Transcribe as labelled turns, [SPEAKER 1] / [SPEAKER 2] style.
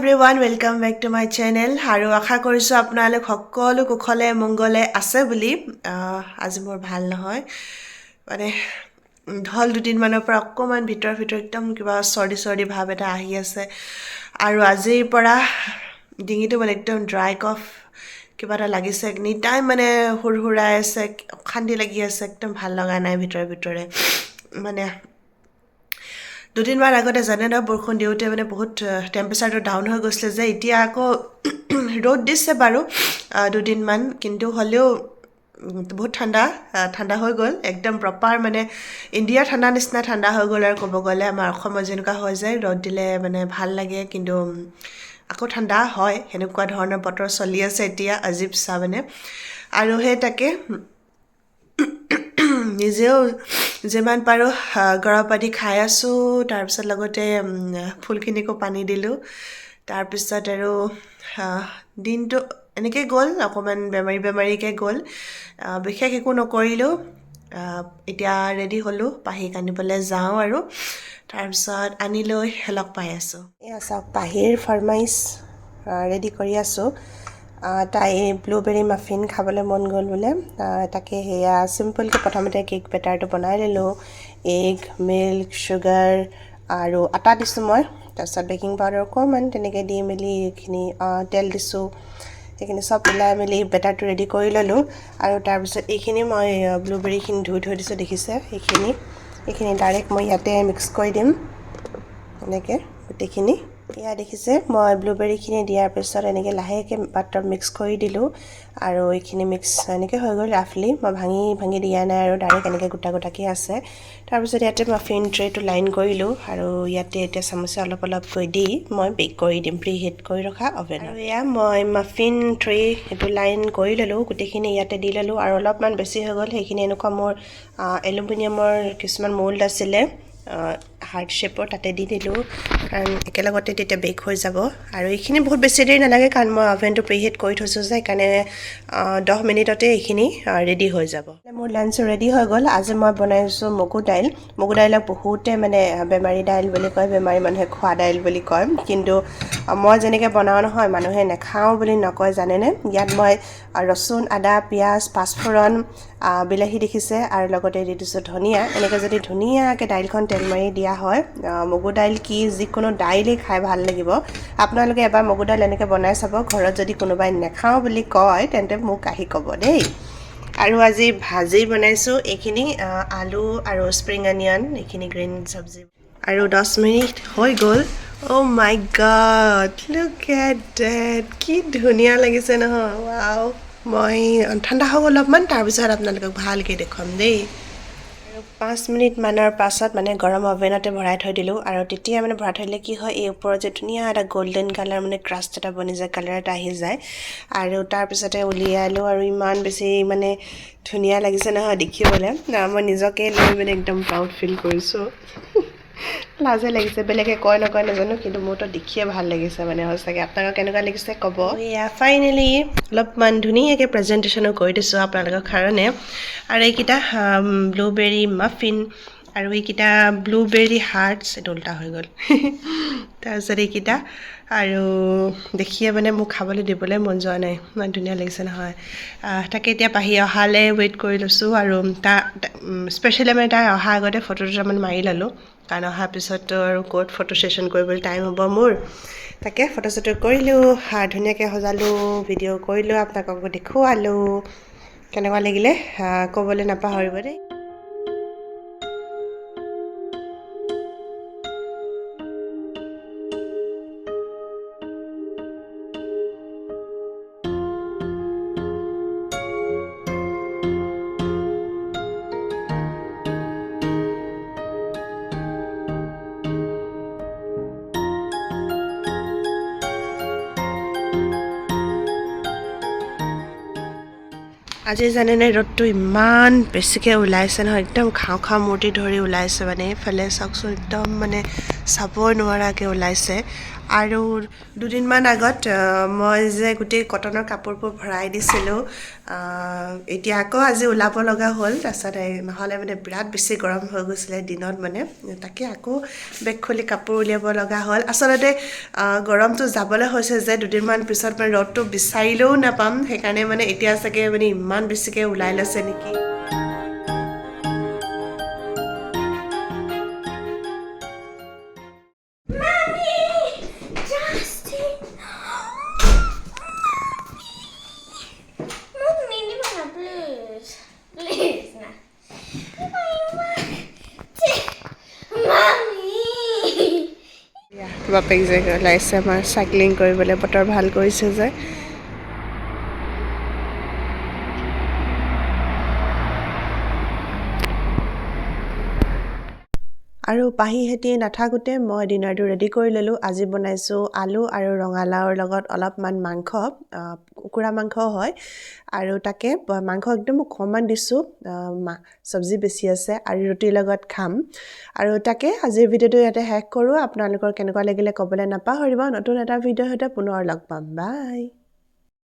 [SPEAKER 1] Everyone welcome back to my channel আৰু আশা কৰিছোঁ আপোনালোক সকলো কুশলে মংগলে আছে বুলি। আজি মোৰ ভাল নহয়। মানে হ'ল দুদিনমানৰ পৰা অকণমান ভিতৰ ভিতৰ একদম কিবা চৰ্দি চৰ্দি ভাৱ এটা আহি আছে। আৰু আজিৰ পৰা ডিঙিটো মানে একদম ড্ৰাই কফ কিবা এটা লাগিছে। এনি টাইম মানে সুৰসুৰাই আছে অশান্তি লাগি আছে একদম ভাল লগা নাই ভিতৰে ভিতৰে। মানে দুদিনমান আগতে জানে ন বৰষুণ দিওঁতে মানে বহুত টেম্পাৰেচাৰটো ডাউন হৈ গৈছিলে যে এতিয়া আকৌ ৰ'দ দিছে বাৰু দুদিনমান কিন্তু হ'লেও বহুত ঠাণ্ডা ঠাণ্ডা হৈ গ'ল একদম প্ৰপাৰ মানে ইণ্ডিয়াৰ ঠাণ্ডা নিচিনা ঠাণ্ডা হৈ গ'ল আৰু ক'ব গ'লে আমাৰ অসমত যেনেকুৱা হয় যে ৰ'দ দিলে মানে ভাল লাগে কিন্তু আকৌ ঠাণ্ডা হয় সেনেকুৱা ধৰণৰ বতৰ চলি আছে এতিয়া অজীব চা মানে। আৰু সেই তাকে নিজেও যিমান পাৰোঁ গৰম পানী খাই আছোঁ। তাৰপিছত লগতে ফুলখিনিকো পানী দিলোঁ। তাৰপিছত আৰু দিনটো এনেকৈ গ'ল অকণমান বেমাৰী বেমাৰীকৈ গ'ল। বিশেষ একো নকৰিলোঁ। এতিয়া ৰেডি হ'লোঁ পাহিক আনিবলৈ যাওঁ আৰু। তাৰপিছত আনি লৈ লগ পাই আছোঁ। এয়া চাওক পাহিৰ ফৰমাইচ ৰেডি কৰি আছোঁ। তাই ব্লুবেৰী মাফিন খাবলৈ মন গ'ল বোলে। তাকে সেয়া চিম্পলকৈ প্ৰথমতে কেক বেটাৰটো বনাই ল'লোঁ। এগ মিল্ক চুগাৰ আৰু আটা দিছোঁ মই। তাৰপিছত বেকিং পাউডাৰ অকণমান তেনেকৈ দি মেলি এইখিনি তেল দিছোঁ। সেইখিনি চব মিলাই মেলি বেটাৰটো ৰেডি কৰি ল'লোঁ। আৰু তাৰপিছত এইখিনি মই ব্লুবেৰীখিনি ধুই থৈ দিছোঁ দেখিছে? সেইখিনি এইখিনি ডাইৰেক্ট মই ইয়াতে মিক্স কৰি দিম। এনেকৈ গোটেইখিনি। এয়া দেখিছে, মই ব্লুবেৰীখিনি দিয়াৰ পিছত এনেকৈ লাহেকৈ পাত্ৰত মিক্স কৰি দিলোঁ আৰু এইখিনি মিক্স এনেকৈ হৈ গ'ল ৰাফলি মই ভাঙি ভাঙি দিয়া নাই আৰু ডাইৰেক্ট এনেকৈ গোটা গোটাকৈ আছে। তাৰপিছত ইয়াতে মাফিন ট্ৰেটো লাইন কৰিলোঁ আৰু ইয়াতে এতিয়া চামুচে অলপ অলপকৈ দি মই বেক কৰি দিম প্ৰি হিট কৰি ৰখা অভেন আৰু এয়া মই মাফিন ট্ৰে সেইটো লাইন কৰি ল'লোঁ, গোটেইখিনি ইয়াতে দি ল'লোঁ আৰু অলপমান বেছি হৈ গ'ল, সেইখিনি এনেকুৱা মোৰ এলুমিনিয়ামৰ কিছুমান মল্ড আছিলে হাৰ্ট শ্বেপৰ তাতে দি দিলোঁ। কাৰণ একেলগতে তেতিয়া বেক হৈ যাব। আৰু এইখিনি বহুত বেছি দেৰি নালাগে কাৰণ মই অভেনটো প্ৰিহিট কৰি থৈছোঁ যে, সেইকাৰণে দহ মিনিটতে এইখিনি ৰেডি হৈ যাব। মোৰ লাঞ্চ ৰেডি হৈ গ'ল। আজি মই বনাইছোঁ মগু দাইল। মগু দাইলক বহুতে মানে বেমাৰী দাইল বুলি কয়, বেমাৰী মানুহে খোৱা দাইল বুলি কয়। কিন্তু মই যেনেকৈ বনাওঁ নহয়, মানুহে নাখাওঁ বুলি নকয়, জানেনে? ইয়াত মই ৰচুন, আদা, পিঁয়াজ, পাঁচফোৰণ বিলাহী দেখিছে। আৰু লগতে দি দিছোঁ ধনিয়া। এনেকৈ যদি ধুনীয়াকৈ দাইলখন তেল মাৰি দিয়া হয়। আহ, মগু দাইল কি যিকোনো দাইলেই খাই ভাল লাগিব। আপোনালোকে এবাৰ মগু দাইল এনেকৈ বনাই চাব। ঘৰত যদি কোনোবাই নাখাওঁ বুলি কয় তেন্তে মোক আহি ক'ব দেই। আৰু আজি ভাজি বনাইছোঁ। এইখিনি আলু আৰু স্প্ৰিং অনিয়ন এইখিনি গ্ৰীণ চব্জি। আৰু দহ মিনিট হৈ গ'ল। অ' my god look at that কি ধুনীয়া লাগিছে নহয়। ৱাও মই ঠাণ্ডা হ'ব অলপমান তাৰপিছত আপোনালোকক ভালকৈ দেখুৱাম দেই। আৰু পাঁচ মিনিটমানৰ পাছত মানে গৰম অভেনতে ভৰাই থৈ দিলোঁ আৰু তেতিয়া মানে ভৰাই থৈ দিলে কি হয়, এই ওপৰত যে ধুনীয়া এটা গল্ডেন কালাৰ মানে ক্ৰাষ্ট এটা বনি যায় কালাৰ এটা আহি যায়। আৰু তাৰপিছতে উলিয়ালোঁ আৰু ইমান বেছি মানে ধুনীয়া লাগিছে নহয় দেখিবলৈ। মই নিজকে লৈ মানে একদম প্ৰাউড ফিল কৰিছোঁ। লাজে লাগিছে, বেলেগে কয় নকয় নাজানো, কিন্তু মোৰতো দেখিয়ে ভালো লাগিছে মানে সঁচাকৈ আপোনালোকক কেনেকুৱা লাগিছে ক'ব? এয়া ফাইনেলি অলপমান ধুনীয়াকৈ প্ৰেজেণ্টেশ্যনো কৰি দিছোঁ আপোনালোকৰ কাৰণে। আৰু এইকেইটা ব্লুবেৰী মাফিন আৰু এইকেইটা ব্লুবেৰী হাৰ্টছ এইটো উল্টা হৈ গ'ল। তাৰপিছত এইকেইটা আৰু দেখিয়ে মানে মোক খাবলৈ দিবলৈ মন যোৱা নাই। ইমান ধুনীয়া লাগিছে নহয়। তাকে এতিয়া পাহি অহালৈ ৱেইট কৰি লৈছোঁ আৰু তাৰ স্পেচিয়েলি মানে তাই অহাৰ আগতে ফটো দুটামান মাৰি ল'লোঁ। কাৰণ অহাৰ পিছততো আৰু ক'ত ফটো ছেশ্যন কৰিবলৈ টাইম হ'ব মোৰ। তাকে ফটো চটো কৰিলোঁ আৰু ধুনীয়াকৈ সজালোঁ ভিডিঅ' কৰিলোঁ আপোনালোকক দেখুৱালোঁ। কেনেকুৱা লাগিলে? ক'বলৈ নাপাহৰিব দেই। আজি জানেনে ৰ'দটো ইমান বেছিকৈ ওলাইছে নহয় একদম খাওঁ খাওঁ মূৰ্তি ধৰি ওলাইছে মানে এইফালে চাওকচোন একদম মানে চাবই নোৱাৰাকৈ ওলাইছে। আৰু দুদিনমান আগত মই যে গোটেই কটনৰ কাপোৰবোৰ ভৰাই দিছিলোঁ এতিয়া আকৌ আজি ওলাব লগা হ'ল তাৰপিছত নহ'লে মানে বিৰাট বেছি গৰম হৈ গৈছিলে দিনত মানে তাকে আকৌ বেগ খুলি কাপোৰ উলিয়াব লগা হ'ল। আচলতে গৰমটো যাবলৈ হৈছে যে দুদিনমান পিছত মানে ৰ'দটো বিচাৰিলেও নাপাম সেইকাৰণে মানে এতিয়া চাগে মানে ইমান বেছিকৈ ওলাই লৈছে নেকি? বাপেক যে ওলাইছে আমাৰ চাইক্লিং কৰিবলৈ বতৰ ভাল কৰিছে যে। আৰু পাহিহেঁতি নাথাকোঁতে মই ডিনাৰটো ৰেডি কৰি ল'লোঁ। আজি বনাইছোঁ আলু আৰু ৰঙালাওৰ লগত অলপমান মাংস কুকুৰা মাংস হয়। আৰু তাকে মাংস একদম অকণমান দিছোঁ। চব্জি বেছি আছে আৰু ৰুটিৰ লগত খাম। আৰু তাকে আজিৰ ভিডিঅ'টো ইয়াতে শেষ কৰোঁ। আপোনালোকৰ কেনেকুৱা লাগিলে ক'বলৈ নাপাহৰিব। নতুন এটা ভিডিঅ'ৰ সৈতে পুনৰ লগ পাম। বাই!